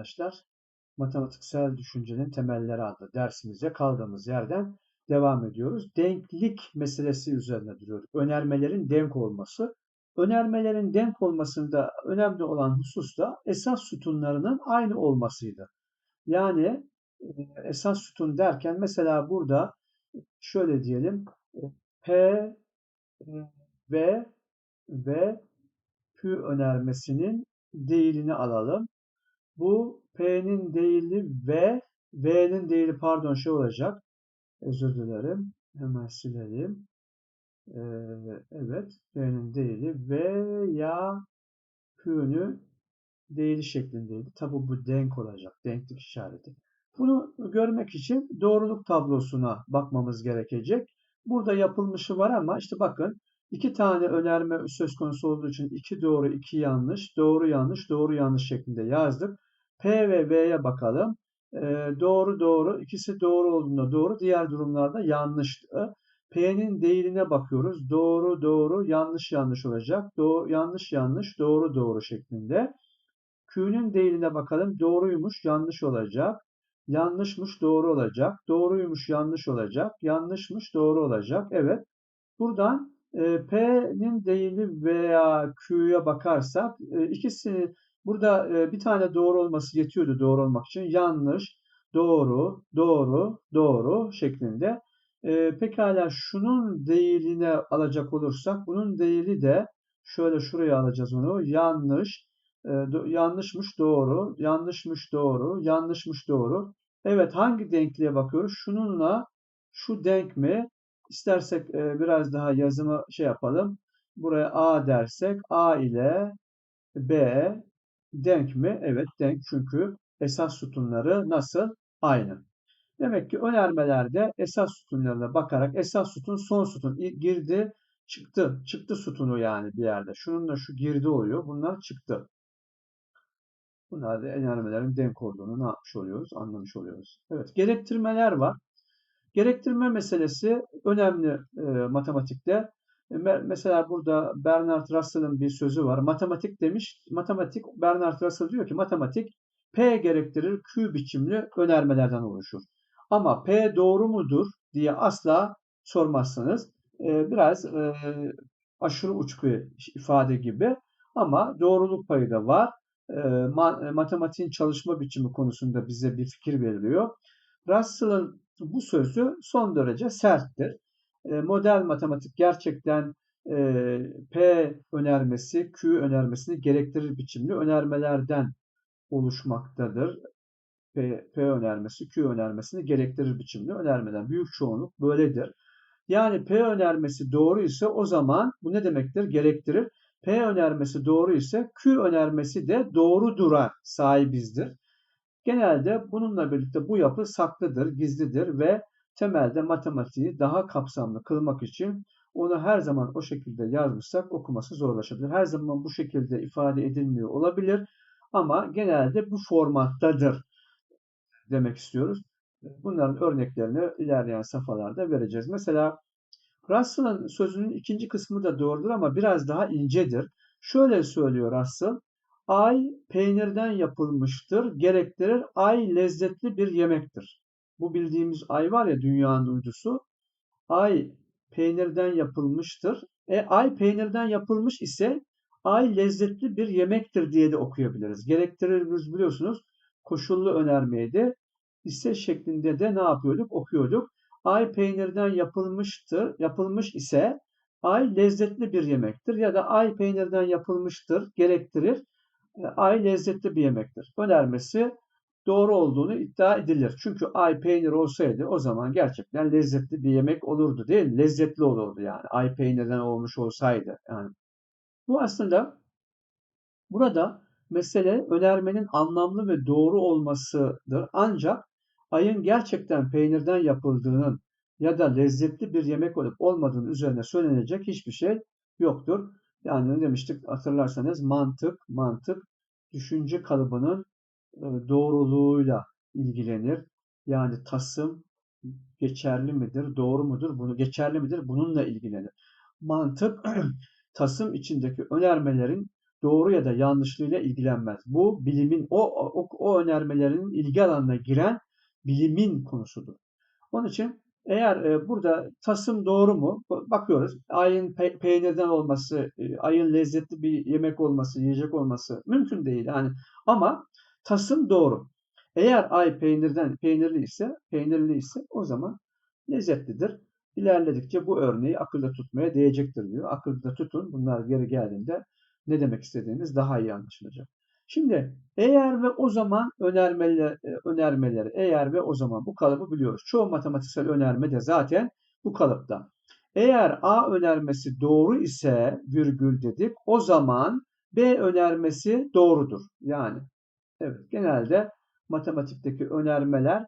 Arkadaşlar. Matematiksel düşüncenin temelleri adlı dersimize kaldığımız yerden devam ediyoruz. Denklik meselesi üzerine duruyoruz. Önermelerin denk olması. Önermelerin denk olmasında önemli olan husus da esas sütunlarının aynı olmasıydı. Yani e, esas sütun derken mesela burada şöyle diyelim e, P e, V ve Q önermesinin değilini alalım. Bu P'nin değili V, V'nin değili pardon şey olacak. Özür dilerim. Hemen silelim. Ee, evet. P'nin değili veya Q'nü değili şeklindeydi. Tabi bu denk olacak. Denklik işareti. Bunu görmek için doğruluk tablosuna bakmamız gerekecek. Burada yapılmışı var ama işte bakın iki tane önerme söz konusu olduğu için iki doğru iki yanlış, doğru yanlış, doğru yanlış şeklinde yazdık. P ve V'ye bakalım. E, doğru doğru. ikisi doğru olduğunda doğru. Diğer durumlarda yanlıştı. P'nin değiline bakıyoruz. Doğru doğru yanlış yanlış olacak. Doğru, yanlış yanlış doğru doğru şeklinde. Q'nun değiline bakalım. Doğruymuş yanlış olacak. Yanlışmış doğru olacak. Doğruymuş yanlış olacak. Yanlışmış doğru olacak. Evet. Buradan e, P'nin değili veya Q'ya bakarsak e, ikisini Burada e, bir tane doğru olması yetiyordu doğru olmak için. Yanlış, doğru, doğru, doğru şeklinde. E, pekala şunun değiline alacak olursak bunun değili de şöyle şuraya alacağız onu. Yanlış, e, do, yanlışmış doğru, yanlışmış doğru, yanlışmış doğru. Evet hangi denkliğe bakıyoruz? Şununla şu denk mi? İstersek e, biraz daha yazımı şey yapalım. Buraya A dersek A ile B Denk mi? Evet denk çünkü esas sütunları nasıl? Aynı. Demek ki önermelerde esas sütunlarına bakarak esas sütun son sütun girdi çıktı. Çıktı sütunu yani bir yerde. Şununla şu girdi oluyor. Bunlar çıktı. Bunlar da önermelerin denk olduğunu ne yapmış oluyoruz? Anlamış oluyoruz. Evet gerektirmeler var. Gerektirme meselesi önemli e, matematikte. E, mesela burada Bernard Russell'ın bir sözü var. Matematik demiş. Matematik Bernard Russell diyor ki matematik P gerektirir Q biçimli önermelerden oluşur. Ama P doğru mudur diye asla sormazsınız. E, biraz e, aşırı uç bir ifade gibi ama doğruluk payı da var. Matematiğin çalışma biçimi konusunda bize bir fikir veriliyor. Russell'ın bu sözü son derece serttir. E, model matematik gerçekten e, P önermesi, Q önermesini gerektirir biçimli önermelerden oluşmaktadır. P, P önermesi, Q önermesini gerektirir biçimli önermeden. Büyük çoğunluk böyledir. Yani P önermesi doğru ise o zaman bu ne demektir? Gerektirir. P önermesi doğru ise Q önermesi de doğrudura sahibizdir. Genelde bununla birlikte bu yapı saklıdır, gizlidir ve temelde matematiği daha kapsamlı kılmak için onu her zaman o şekilde yazmışsak okuması zorlaşabilir. Her zaman bu şekilde ifade edilmiyor olabilir ama genelde bu formattadır demek istiyoruz. Bunların örneklerini ilerleyen safhalarda vereceğiz. Mesela Russell'ın sözünün ikinci kısmı da doğrudur ama biraz daha incedir. Şöyle söylüyor Russell. Ay peynirden yapılmıştır, gerektirir. Ay lezzetli bir yemektir. Bu bildiğimiz ay var ya dünyanın uydusu. Ay peynirden yapılmıştır. E ay peynirden yapılmış ise ay lezzetli bir yemektir diye de okuyabiliriz. Gerektiririz biliyorsunuz. Koşullu önermeydi. İse şeklinde de ne yapıyorduk? Okuyorduk. Ay peynirden yapılmıştır, yapılmış ise ay lezzetli bir yemektir ya da ay peynirden yapılmıştır, gerektirir. E, ay lezzetli bir yemektir. Önermesi doğru olduğunu iddia edilir. Çünkü ay peynir olsaydı o zaman gerçekten lezzetli bir yemek olurdu değil mi? Lezzetli olurdu yani. Ay peynirden olmuş olsaydı. Yani bu aslında burada mesele önermenin anlamlı ve doğru olmasıdır. Ancak ayın gerçekten peynirden yapıldığının ya da lezzetli bir yemek olup olmadığının üzerine söylenecek hiçbir şey yoktur. Yani ne demiştik hatırlarsanız mantık, mantık düşünce kalıbının doğruluğuyla ilgilenir. Yani tasım geçerli midir, doğru mudur, bunu geçerli midir, bununla ilgilenir. Mantık tasım içindeki önermelerin doğru ya da yanlışlığıyla ilgilenmez. Bu bilimin o, o, o önermelerin ilgi alanına giren bilimin konusudur. Onun için eğer e, burada tasım doğru mu? Bakıyoruz. Ayın pe peynirden olması, e, ayın lezzetli bir yemek olması, yiyecek olması mümkün değil. Yani ama tasım doğru. Eğer ay peynirden peynirli ise, peynirli ise o zaman lezzetlidir. İlerledikçe bu örneği akılda tutmaya değecektir diyor. Akılda tutun. Bunlar geri geldiğinde ne demek istediğiniz daha iyi anlaşılacak. Şimdi eğer ve o zaman önermeler, e, önermeleri, eğer ve o zaman bu kalıbı biliyoruz. Çoğu matematiksel önerme de zaten bu kalıpta. Eğer A önermesi doğru ise virgül dedik o zaman B önermesi doğrudur. Yani evet genelde matematikteki önermeler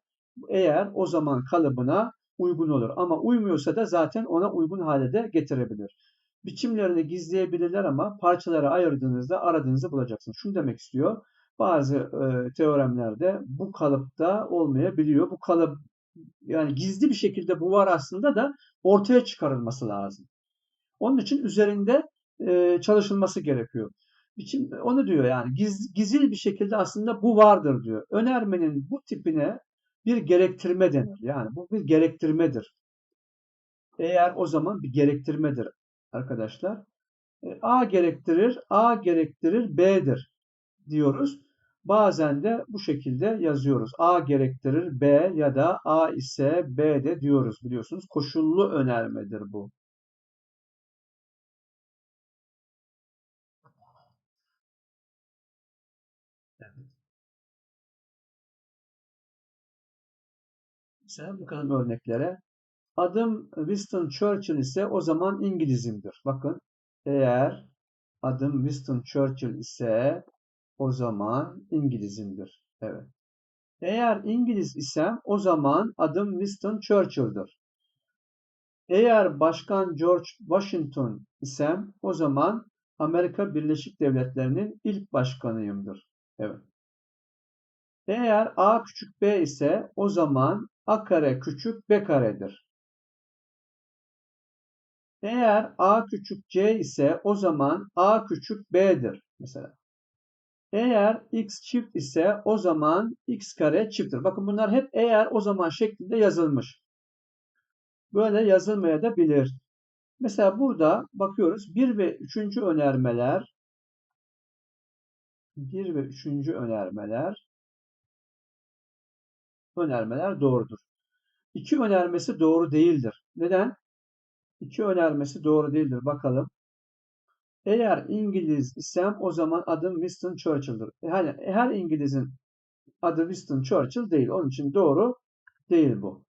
eğer o zaman kalıbına uygun olur. Ama uymuyorsa da zaten ona uygun hale de getirebilir. Biçimlerini gizleyebilirler ama parçalara ayırdığınızda aradığınızı bulacaksınız. Şunu demek istiyor. Bazı e, teoremlerde bu kalıpta olmayabiliyor. Bu kalıp yani gizli bir şekilde bu var aslında da ortaya çıkarılması lazım. Onun için üzerinde e, çalışılması gerekiyor. Biçim, onu diyor yani giz, gizli bir şekilde aslında bu vardır diyor. Önermenin bu tipine bir gerektirme denir. Yani bu bir gerektirmedir. Eğer o zaman bir gerektirmedir arkadaşlar. E, A gerektirir, A gerektirir B'dir diyoruz. Bazen de bu şekilde yazıyoruz. A gerektirir B ya da A ise B de diyoruz biliyorsunuz. Koşullu önermedir bu. Mesela bakalım örneklere. Adım Winston Churchill ise o zaman İngilizimdir. Bakın eğer adım Winston Churchill ise o zaman İngilizimdir. Evet. Eğer İngiliz isem o zaman adım Winston Churchill'dır. Eğer Başkan George Washington isem o zaman Amerika Birleşik Devletleri'nin ilk başkanıyımdır. Evet. Eğer A küçük b ise o zaman A kare küçük b karedir. Eğer A küçük C ise o zaman A küçük B'dir mesela. Eğer x çift ise o zaman x kare çifttir. Bakın bunlar hep eğer o zaman şeklinde yazılmış. Böyle yazılmaya da bilir. Mesela burada bakıyoruz 1 ve 3. önermeler 1 ve 3. önermeler önermeler doğrudur. 2 önermesi doğru değildir. Neden? İki önermesi doğru değildir. Bakalım. Eğer İngiliz isem o zaman adım Winston Churchill'dır. Yani her İngiliz'in adı Winston Churchill değil. Onun için doğru değil bu.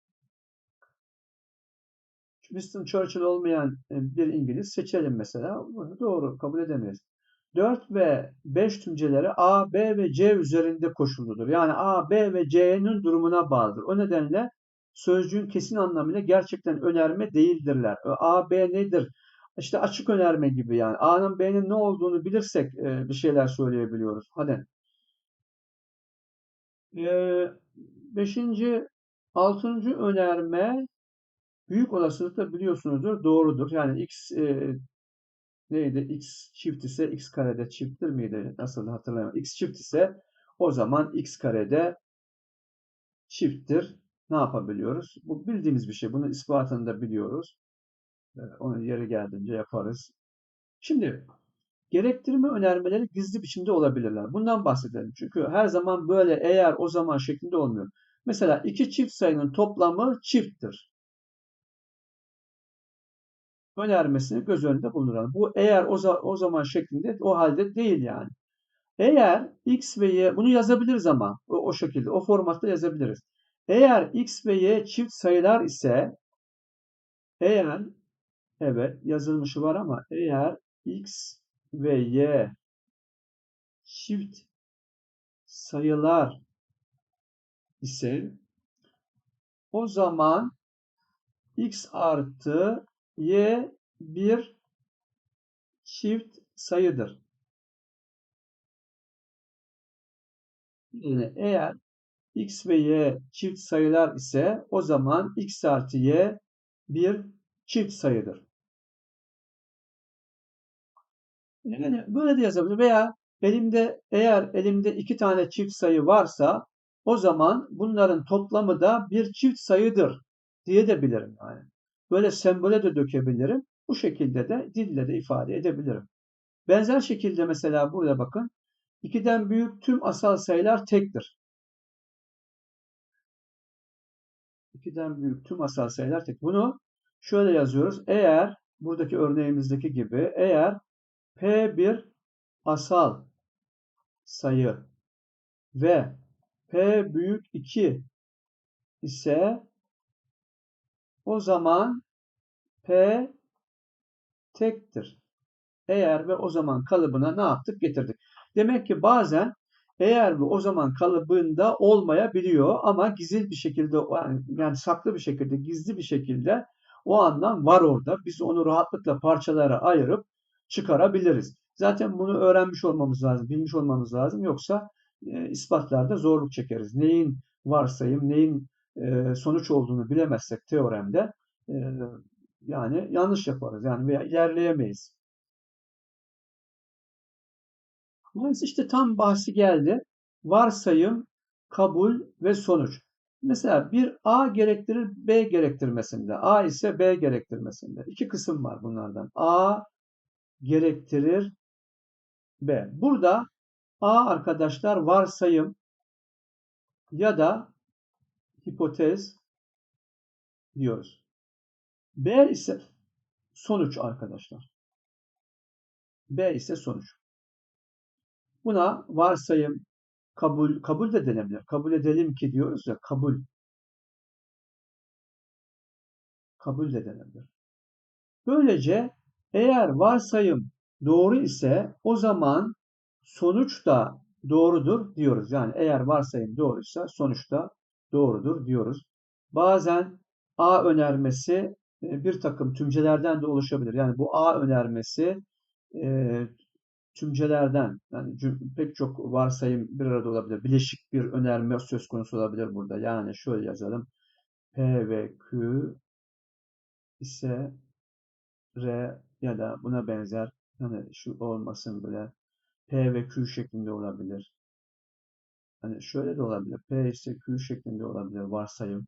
Winston Churchill olmayan e, bir İngiliz seçelim mesela. Bunu doğru kabul edemeyiz. 4 ve 5 tümceleri A, B ve C üzerinde koşulludur. Yani A, B ve C'nin durumuna bağlıdır. O nedenle sözcüğün kesin anlamıyla gerçekten önerme değildirler. A, B nedir? İşte açık önerme gibi yani. A'nın B'nin ne olduğunu bilirsek e, bir şeyler söyleyebiliyoruz. Hadi. E, beşinci, altıncı önerme büyük olasılıkla biliyorsunuzdur doğrudur. Yani x e, neydi? x çift ise x karede çifttir miydi? Nasıl hatırlayamadım. x çift ise o zaman x karede çifttir ne yapabiliyoruz? Bu bildiğimiz bir şey. Bunun ispatını da biliyoruz. Ee, onu yeri geldiğince yaparız. Şimdi gerektirme önermeleri gizli biçimde olabilirler. Bundan bahsedelim. Çünkü her zaman böyle eğer o zaman şeklinde olmuyor. Mesela iki çift sayının toplamı çifttir. Önermesini göz önünde bulunduralım. Bu eğer o, o zaman şeklinde o halde değil yani. Eğer x ve y bunu yazabiliriz ama o, o şekilde o formatta yazabiliriz. Eğer x ve y çift sayılar ise eğer evet yazılmışı var ama eğer x ve y çift sayılar ise o zaman x artı y bir çift sayıdır. Yani eğer x ve y çift sayılar ise o zaman x artı y bir çift sayıdır. Yani böyle de yazabilir veya elimde eğer elimde iki tane çift sayı varsa o zaman bunların toplamı da bir çift sayıdır diye de bilirim yani. Böyle sembole de dökebilirim. Bu şekilde de dille de ifade edebilirim. Benzer şekilde mesela burada bakın 2'den büyük tüm asal sayılar tektir. 2'den büyük tüm asal sayılar tek. Bunu şöyle yazıyoruz. Eğer buradaki örneğimizdeki gibi eğer P bir asal sayı ve P büyük 2 ise o zaman P tektir. Eğer ve o zaman kalıbına ne yaptık? Getirdik. Demek ki bazen eğer ve o zaman kalıbında olmayabiliyor ama gizli bir şekilde yani saklı bir şekilde gizli bir şekilde o anlam var orada. Biz onu rahatlıkla parçalara ayırıp çıkarabiliriz. Zaten bunu öğrenmiş olmamız lazım, bilmiş olmamız lazım. Yoksa e, ispatlarda zorluk çekeriz. Neyin varsayım, neyin e, sonuç olduğunu bilemezsek teoremde e, yani yanlış yaparız. Yani veya ilerleyemeyiz. Dolayısıyla işte tam bahsi geldi. Varsayım, kabul ve sonuç. Mesela bir A gerektirir B gerektirmesinde. A ise B gerektirmesinde. İki kısım var bunlardan. A gerektirir B. Burada A arkadaşlar varsayım ya da hipotez diyoruz. B ise sonuç arkadaşlar. B ise sonuç. Buna varsayım, kabul, kabul de denebilir. Kabul edelim ki diyoruz ya kabul. Kabul de denebilir. Böylece eğer varsayım doğru ise o zaman sonuç da doğrudur diyoruz. Yani eğer varsayım doğruysa sonuç da doğrudur diyoruz. Bazen A önermesi e, bir takım tümcelerden de oluşabilir. Yani bu A önermesi e, tümcelerden yani pek çok varsayım bir arada olabilir. Bileşik bir önerme söz konusu olabilir burada. Yani şöyle yazalım. P ve Q ise R ya da buna benzer hani şu olmasın bile P ve Q şeklinde olabilir. Hani şöyle de olabilir. P ise Q şeklinde olabilir varsayım.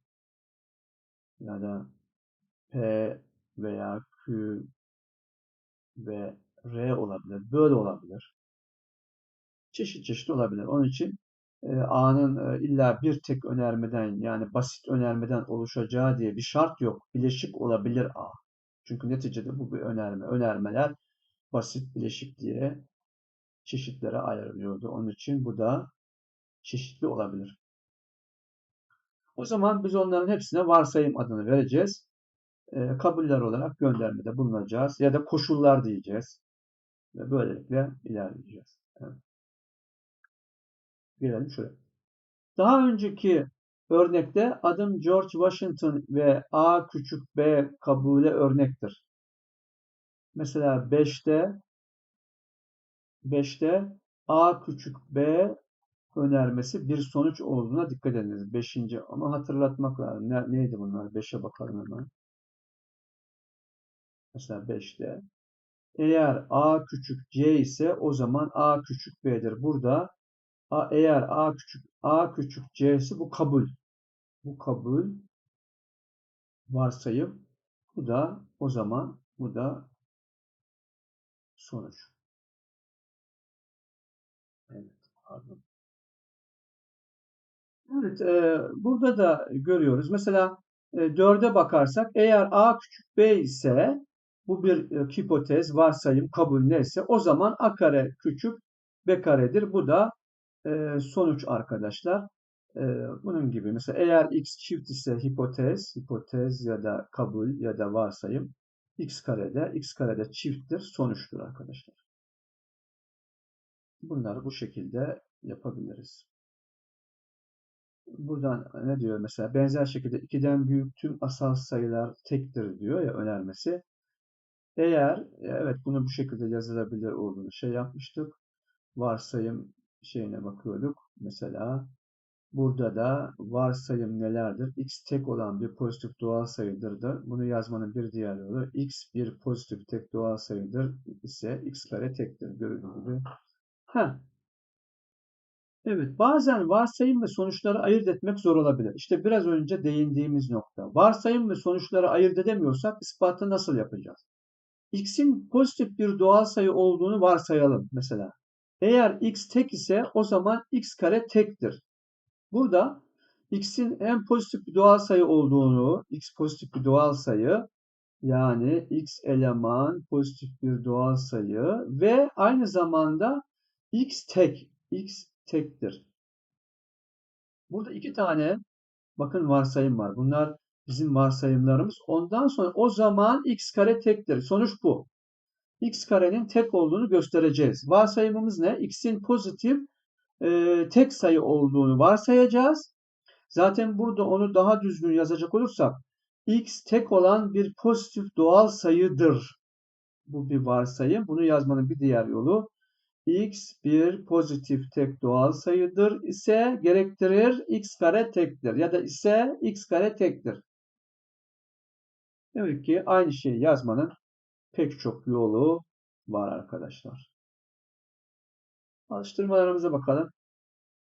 Ya da P veya Q ve R olabilir. Böyle olabilir. Çeşit çeşit olabilir. Onun için e, A'nın e, illa bir tek önermeden yani basit önermeden oluşacağı diye bir şart yok. Bileşik olabilir A. Çünkü neticede bu bir önerme. Önermeler basit, bileşik diye çeşitlere ayrılıyordu. Onun için bu da çeşitli olabilir. O zaman biz onların hepsine varsayım adını vereceğiz. E, kabuller olarak göndermede bulunacağız. Ya da koşullar diyeceğiz. Ve böylelikle ilerleyeceğiz. Evet. Gelelim şuraya. Daha önceki örnekte adım George Washington ve A küçük b kabule örnektir. Mesela 5'te 5'te A küçük b önermesi bir sonuç olduğuna dikkat ediniz. 5. ama hatırlatmak lazım. Ne, neydi bunlar? 5'e bakalım hemen. Mesela 5'te eğer A küçük C ise o zaman A küçük B'dir. Burada A, eğer A küçük A küçük C ise bu kabul. Bu kabul varsayım. Bu da o zaman bu da sonuç. Evet, pardon. Evet, e, burada da görüyoruz. Mesela e, 4'e bakarsak eğer A küçük B ise bu bir e, hipotez, varsayım, kabul neyse o zaman A kare küçük B karedir. Bu da e, sonuç arkadaşlar. E, bunun gibi mesela eğer x çift ise hipotez, hipotez ya da kabul ya da varsayım x karede, x karede çifttir, sonuçtur arkadaşlar. Bunları bu şekilde yapabiliriz. Buradan ne diyor mesela benzer şekilde 2'den büyük tüm asal sayılar tektir diyor ya önermesi. Eğer evet bunu bu şekilde yazılabilir olduğunu şey yapmıştık. Varsayım şeyine bakıyorduk. Mesela Burada da varsayım nelerdir? x tek olan bir pozitif doğal sayıdır da bunu yazmanın bir diğer yolu x bir pozitif tek doğal sayıdır ise x kare tektir. Gördüğünüz gibi. Heh. Evet, bazen varsayım ve sonuçları ayırt etmek zor olabilir. İşte biraz önce değindiğimiz nokta. Varsayım ve sonuçları ayırt edemiyorsak ispatı nasıl yapacağız? x'in pozitif bir doğal sayı olduğunu varsayalım mesela. Eğer x tek ise o zaman x kare tektir. Burada x'in en pozitif bir doğal sayı olduğunu, x pozitif bir doğal sayı yani x eleman pozitif bir doğal sayı ve aynı zamanda x tek, x tektir. Burada iki tane bakın varsayım var. Bunlar bizim varsayımlarımız. Ondan sonra o zaman x kare tektir. Sonuç bu. x karenin tek olduğunu göstereceğiz. Varsayımımız ne? x'in pozitif e, tek sayı olduğunu varsayacağız. Zaten burada onu daha düzgün yazacak olursak x tek olan bir pozitif doğal sayıdır. Bu bir varsayım. Bunu yazmanın bir diğer yolu x bir pozitif tek doğal sayıdır ise gerektirir x kare tektir ya da ise x kare tektir. Demek ki aynı şeyi yazmanın pek çok yolu var arkadaşlar. Alıştırmalarımıza bakalım.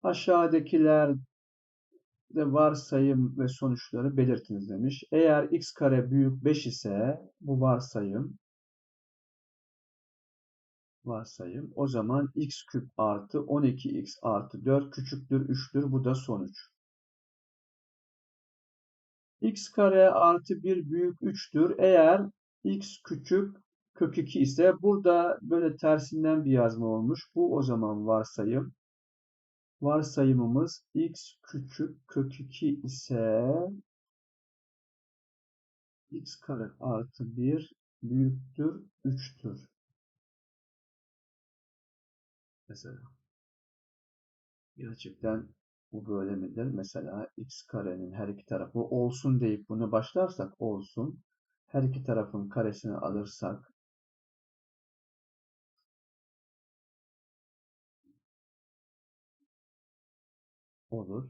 Aşağıdakiler de varsayım ve sonuçları belirtiniz demiş. Eğer x kare büyük 5 ise bu varsayım varsayım. O zaman x küp artı 12x artı 4 küçüktür 3'tür. Bu da sonuç. x kare artı 1 büyük 3'tür. Eğer x küçük kök 2 ise burada böyle tersinden bir yazma olmuş. Bu o zaman varsayım. Varsayımımız x küçük kök 2 ise x kare artı 1 büyüktür 3'tür. Mesela. Gerçekten bu böyle midir? Mesela x karenin her iki tarafı olsun deyip bunu başlarsak olsun. Her iki tarafın karesini alırsak olur.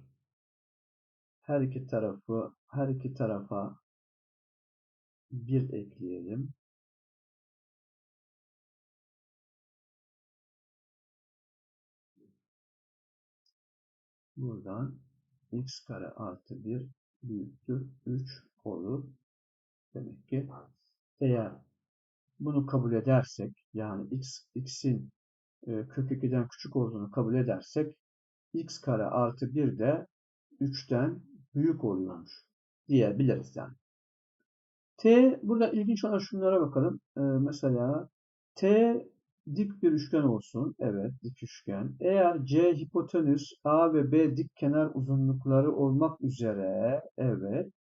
Her iki tarafı her iki tarafa bir ekleyelim. Buradan x kare artı 1 büyüktür 3 olur. Demek ki eğer bunu kabul edersek yani x x'in e, kök 2'den küçük olduğunu kabul edersek x kare artı 1 de 3'ten büyük oluyormuş diyebiliriz yani. T burada ilginç olan şunlara bakalım. Ee, mesela T dik bir üçgen olsun. Evet dik üçgen. Eğer C hipotenüs A ve B dik kenar uzunlukları olmak üzere evet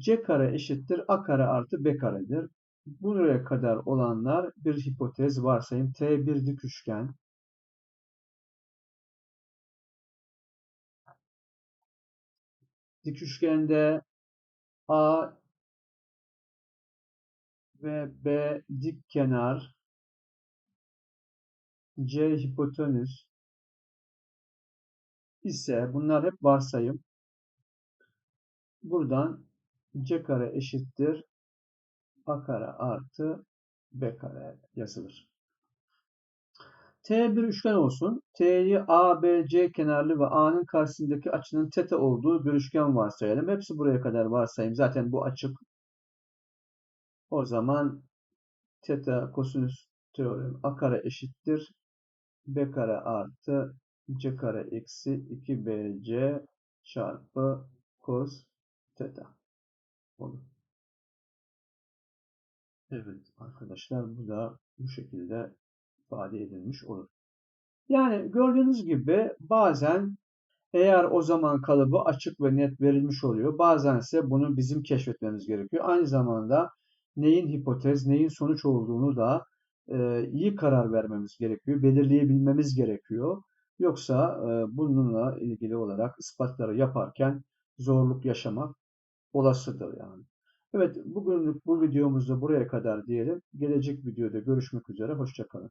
C kare eşittir A kare artı B karedir. Buraya kadar olanlar bir hipotez varsayım. T bir dik üçgen. Dik üçgende A ve B dik kenar C hipotenüs ise bunlar hep varsayım. Buradan C kare eşittir A kare artı B kare yazılır. T bir üçgen olsun. T'yi A, B, C kenarlı ve A'nın karşısındaki açının teta olduğu bir üçgen varsayalım. Hepsi buraya kadar varsayım. Zaten bu açık. O zaman teta kosinüs teoremi A kare eşittir. B kare artı C kare eksi 2BC çarpı cos teta olur. Evet arkadaşlar bu da bu şekilde ifade edilmiş olur. Yani gördüğünüz gibi bazen eğer o zaman kalıbı açık ve net verilmiş oluyor. Bazen ise bunu bizim keşfetmemiz gerekiyor. Aynı zamanda neyin hipotez, neyin sonuç olduğunu da iyi karar vermemiz gerekiyor. Belirleyebilmemiz gerekiyor. Yoksa bununla ilgili olarak ispatları yaparken zorluk yaşamak olasıdır yani. Evet bugünlük bu videomuzda buraya kadar diyelim. Gelecek videoda görüşmek üzere. Hoşçakalın.